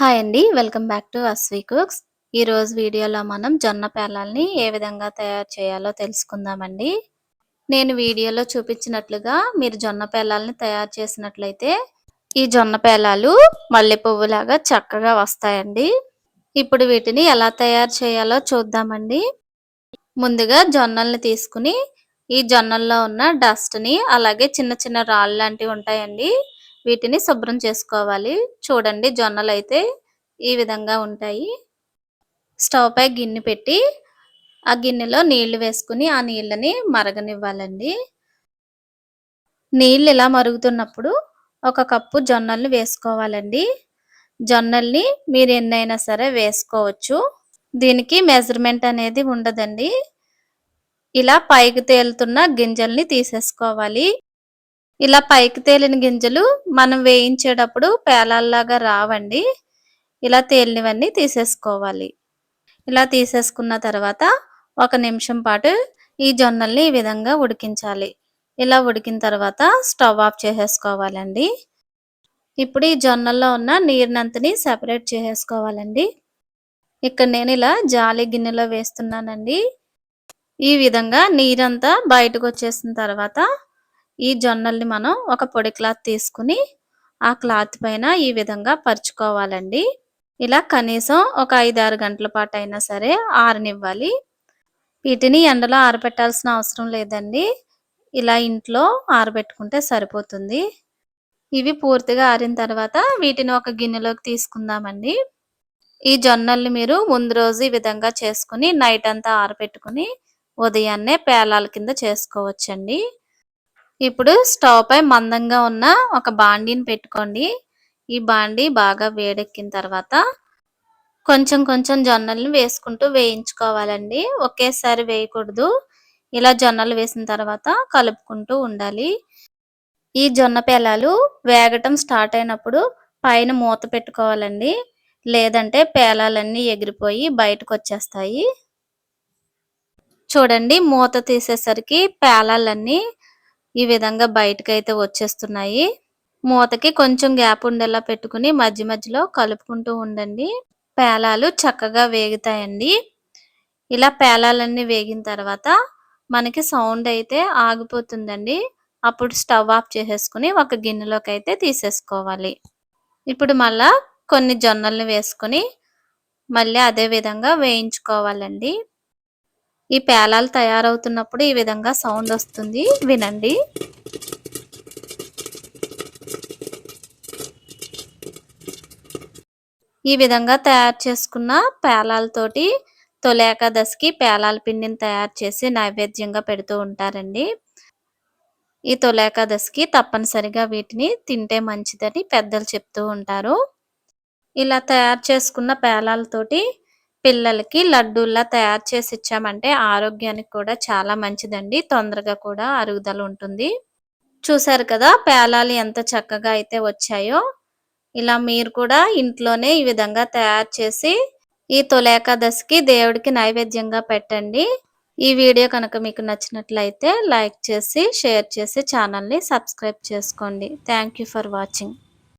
Hi అండి welcome back to Aswi cooks. ఈరోజు వీడియోలో మనం జొన్న పేలాల్ని ఏ విధంగా తయారు చేయాలో తెలుసుకుందామండి. నేను వీడియోలో చూపించినట్లుగా మీరు జొన్న పేలాల్ని తయారు చేసినట్లయితే ఈ జొన్న పేలాలు మల్లె పువ్వులాగా చక్కగా వస్తాయండి. ఇప్పుడు వీటిని ఎలా తయారు చేయాలో చూద్దామండి. ముందుగా జొన్నల్ని తీసుకుని ఈ జొన్నల్లో ఉన్న డస్ట్ని అలాగే చిన్న చిన్న రాళ్ళు లాంటివి ఉంటాయండి. వీటిని శుభ్రం చేసుకోవాలి. చూడండి జొన్నలు అయితే ఈ విధంగా ఉంటాయి. స్టవ్ పై గిన్నె పెట్టి ఆ గిన్నెలో నీళ్ళు వేసుకుని ఆ నీళ్ళని మరగనివ్వాలండి. నీళ్ళు ఇలా మరుగుతున్నప్పుడు ఒక కప్పు జొన్నల్ని వేసుకోవాలండి. జొన్నల్ని మీరు ఎన్నైనా సరే వేసుకోవచ్చు. దీనికి మెజర్మెంట్ అనేది ఉండదండి. ఇలా పైకి తేలుతున్న గింజల్ని తీసేసుకోవాలి. ఇలా పైకి తేలిన గింజలు మనం వేయించేటప్పుడు పేలాల్లాగా రావండి. ఇలా తేలినవన్నీ తీసేసుకోవాలి. ఇలా తీసేసుకున్న తర్వాత ఒక నిమిషం పాటు ఈ జొన్నల్ని ఈ విధంగా ఉడికించాలి. ఇలా ఉడికిన తర్వాత స్టవ్ ఆఫ్ చేసేసుకోవాలండి. ఇప్పుడు ఈ జొన్నల్లో ఉన్న నీరునంతని సెపరేట్ చేసేసుకోవాలండి. ఇక్కడ నేను ఇలా జాలి గిన్నెలో వేస్తున్నానండి. ఈ విధంగా నీరంతా బయటకు వచ్చేసిన తర్వాత ఈ జొన్నల్ని మనం ఒక పొడి క్లాత్ తీసుకుని ఆ క్లాత్ పైన ఈ విధంగా పరుచుకోవాలండి. ఇలా కనీసం ఒక ఐదు ఆరు గంటల పాటు అయినా సరే ఆరనివ్వాలి. వీటిని ఎండలో ఆరబెట్టాల్సిన అవసరం లేదండి. ఇలా ఇంట్లో ఆరబెట్టుకుంటే సరిపోతుంది. ఇవి పూర్తిగా ఆరిన తర్వాత వీటిని ఒక గిన్నెలోకి తీసుకుందామండి. ఈ జొన్నల్ని మీరు ముందు రోజు ఈ విధంగా చేసుకుని నైట్ అంతా ఆరబెట్టుకుని ఉదయాన్నే పేలాల కింద చేసుకోవచ్చండి. ఇప్పుడు స్టవ్ పై మందంగా ఉన్న ఒక బాండీని పెట్టుకోండి. ఈ బాండీ బాగా వేడెక్కిన తర్వాత కొంచెం కొంచెం జొన్నల్ని వేసుకుంటూ వేయించుకోవాలండి. ఒకేసారి వేయకూడదు. ఇలా జొన్నలు వేసిన తర్వాత కలుపుకుంటూ ఉండాలి. ఈ జొన్న పేలాలు వేగటం స్టార్ట్ అయినప్పుడు పైన మూత పెట్టుకోవాలండి. లేదంటే పేలాలన్నీ ఎగిరిపోయి బయటకు వచ్చేస్తాయి చూడండి మూత తీసేసరికి పేలాలన్నీ ఈ విధంగా బయటకైతే వచ్చేస్తున్నాయి. మూతకి కొంచెం గ్యాప్ ఉండేలా పెట్టుకుని మధ్య మధ్యలో కలుపుకుంటూ ఉండండి. పేలాలు చక్కగా వేగుతాయండి. ఇలా పేలాలన్నీ వేగిన తర్వాత మనకి సౌండ్ అయితే ఆగిపోతుందండి. అప్పుడు స్టవ్ ఆఫ్ చేసేసుకుని ఒక గిన్నెలోకి అయితే తీసేసుకోవాలి. ఇప్పుడు మళ్ళా కొన్ని జొన్నల్ని వేసుకొని మళ్ళీ అదే విధంగా వేయించుకోవాలండి. ఈ పేలాలు తయారవుతున్నప్పుడు ఈ విధంగా సౌండ్ వస్తుంది. వినండి. ఈ విధంగా తయారు చేసుకున్న పేలాలతోటి తొలి ఏకాదశికి పేలాల పిండిని తయారు చేసి నైవేద్యంగా పెడుతూ ఉంటారండి. ఈ తొలి ఏకాదశికి తప్పనిసరిగా వీటిని తింటే మంచిదని పెద్దలు చెప్తూ ఉంటారు. ఇలా తయారు చేసుకున్న పేలాలతోటి పిల్లలకి లడ్డూల్లా తయారు చేసి ఇచ్చామంటే ఆరోగ్యానికి కూడా చాలా మంచిదండి. తొందరగా కూడా అరుగుదల ఉంటుంది. చూసారు కదా పేలాలు ఎంత చక్కగా అయితే వచ్చాయో. ఇలా మీరు కూడా ఇంట్లోనే ఈ విధంగా తయారు చేసి ఈ తొలేకాదశికి దేవుడికి నైవేద్యంగా పెట్టండి. ఈ వీడియో కనుక మీకు నచ్చినట్లయితే లైక్ చేసి షేర్ చేసి ఛానల్ని సబ్స్క్రైబ్ చేసుకోండి. Thank for watching.